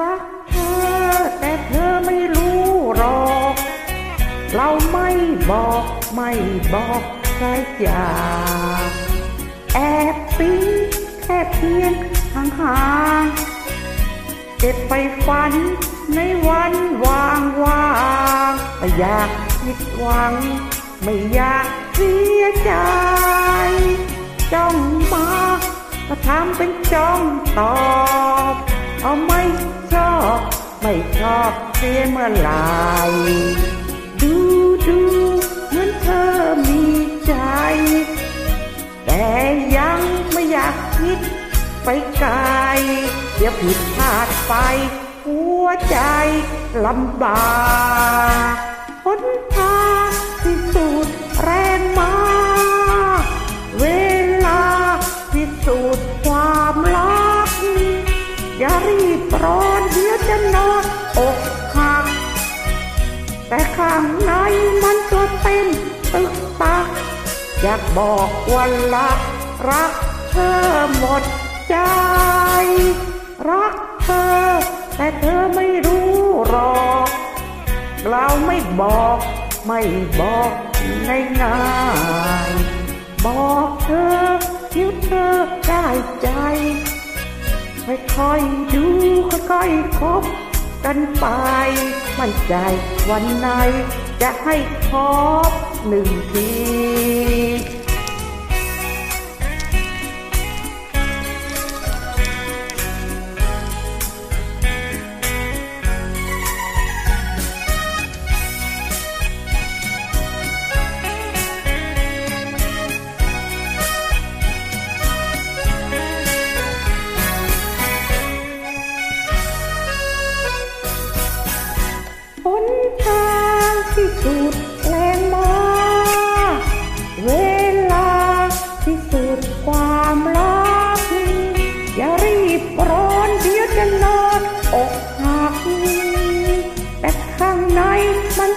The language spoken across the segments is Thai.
รักเธอ แต่เธอไม่รู้หรอก เราไม่บอกไม่บอกใครอย่าแอบตีแค่เพียงห่างๆเก็บไปฝันในวันวางวางอยากผิดหวัง ไม่อยากเสียใจ จ้องมาก็ทำเป็นจ้องตอบ เอาไม่ชอบไม่ชอบเสียเมื่อไหรดูดูเหมือนเธอมีใจ แต่ยังไม่อยากคิดไปไกลเดี๋ยวผิดพลาดไป หัวใจลำบากหนทางที่สุดแรงมา รีบร้อนเดี๋ยวจะนอนอกหักแต่ข้างในมันก็เป็นตึกตัก อยากบอกว่ารักรักเธอหมดใจ รักเธอ แต่เธอไม่รู้หรอกเราไม่บอกไม่บอกง่ายๆบอกเธอเดี๋ยวเธอได้ใจ ค่อยๆดูค่อยๆคบกันไป มั่นใจวันไหนจะให้พบหนึ่งที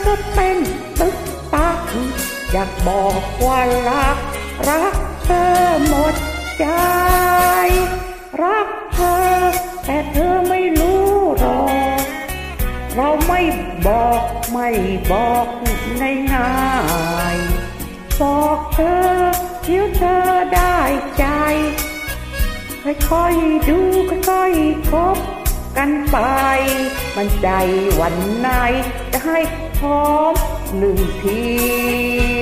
ก็เป็นตึกตักอยากบอกว่ารัก รักเธอหมดใจ รักเธอ แต่เธอไม่รู้หรอก เราไม่บอกไม่บอกง่ายๆบอกเธอเดี๋ยวเธอได้ใจ ค่อยๆดูค่อยๆคบกันไป มันใจวันไหนจะให้ พร้อมหนึ่งที